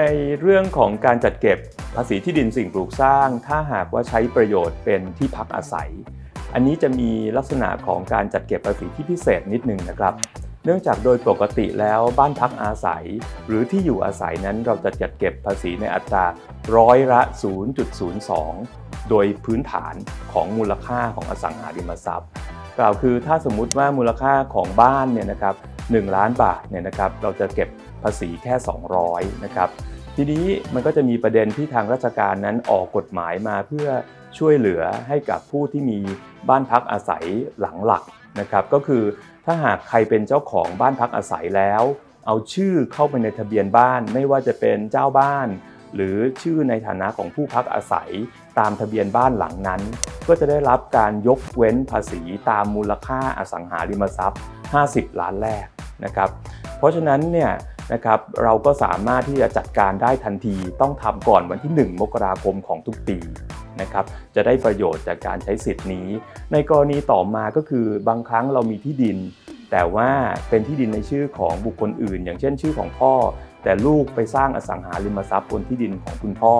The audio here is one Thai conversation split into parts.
ในเรื่องของการจัดเก็บภาษีที่ดินสิ่งปลูกสร้าง ถ้าหากว่าใช้ประโยชน์เป็นที่พักอาศัย อันนี้จะมีลักษณะของการจัดเก็บภาษีที่พิเศษนิดนึงนะครับ เนื่องจากโดยปกติแล้วบ้านพักอาศัย หรือที่อยู่อาศัยนั้นเราจะจัดเก็บภาษีในอัตราร้อยละ 0.02 โดยพื้นฐานของมูลค่าของอสังหาริมทรัพย์ กล่าวคือถ้าสมมุติว่ามูลค่าของบ้านเนี่ยนะครับ1ล้านบาทเนี่ยนะครับเราจะเก็บภาษีแค่ 200นะครับ ทีนี้มันก็จะมีประเด็นที่ทางราชการนั้นออกกฎหมายมาเพื่อช่วยเหลือให้กับผู้ที่มีบ้านพักอาศัยหลังหลักนะครับ ก็คือถ้าหากใครเป็นเจ้าของบ้านพักอาศัยแล้ว เอาชื่อเข้าไปในทะเบียนบ้าน ไม่ว่าจะเป็นเจ้าบ้าน หรือชื่อในฐานะของผู้พักอาศัยตามทะเบียนบ้านหลังนั้น ก็จะได้รับการยกเว้นภาษีตามมูลค่าอสังหาริมทรัพย์ 50 ล้านแรกนะครับ เพราะฉะนั้นเนี่ย นะครับเราก็สามารถที่จะจัดการได้ทันทีต้องทำก่อนวันที่ 1 มกราคมของทุกปีนะครับจะได้ประโยชน์จากการใช้สิทธิ์นี้ ในกรณีต่อมาก็คือบางครั้งเรามีที่ดิน แต่ว่าเป็นที่ดินในชื่อของบุคคลอื่น อย่างเช่นชื่อของพ่อ แต่ลูกไปสร้างอสังหาริมทรัพย์บนที่ดินของคุณพ่อ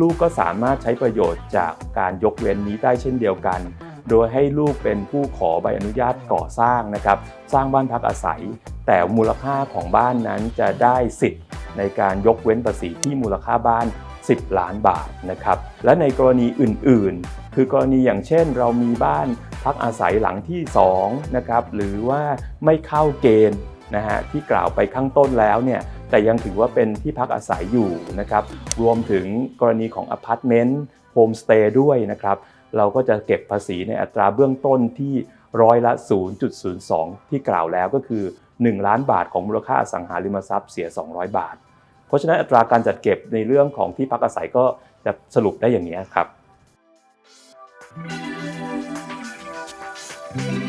ลูกก็สามารถใช้ประโยชน์จากการยกเว้นนี้ได้เช่นเดียวกัน โดยให้ลูกเป็นผู้ขอใบอนุญาตก่อสร้างนะครับ สร้างบ้านพักอาศัย แต่มูลค่าของบ้านนั้นจะได้สิทธิ์ในการยกเว้นภาษีที่มูลค่าบ้าน 10 ล้านบาทนะครับ และในกรณีอื่นๆ คือกรณีอย่างเช่น เรามีบ้านพักอาศัยหลังที่2นะครับ หรือว่าไม่เข้าเกณฑ์นะฮะที่กล่าวไปข้างต้นแล้วเนี่ยแต่ยังถือว่าเป็นที่พักอาศัยอยู่นะครับ รวมถึงกรณีของอพาร์ตเมนต์โฮมสเตย์ด้วยนะครับ เราก็จะเก็บภาษีในอัตราเบื้องต้นที่ร้อยละ 0.02 ที่กล่าวแล้วก็คือ 1 ล้านบาทของมูลค่าอสังหาริมทรัพย์เสีย 200 บาท เพราะฉะนั้นอัตราการจัดเก็บในเรื่องของที่พักอาศัยก็จะสรุปได้อย่างนี้ครับค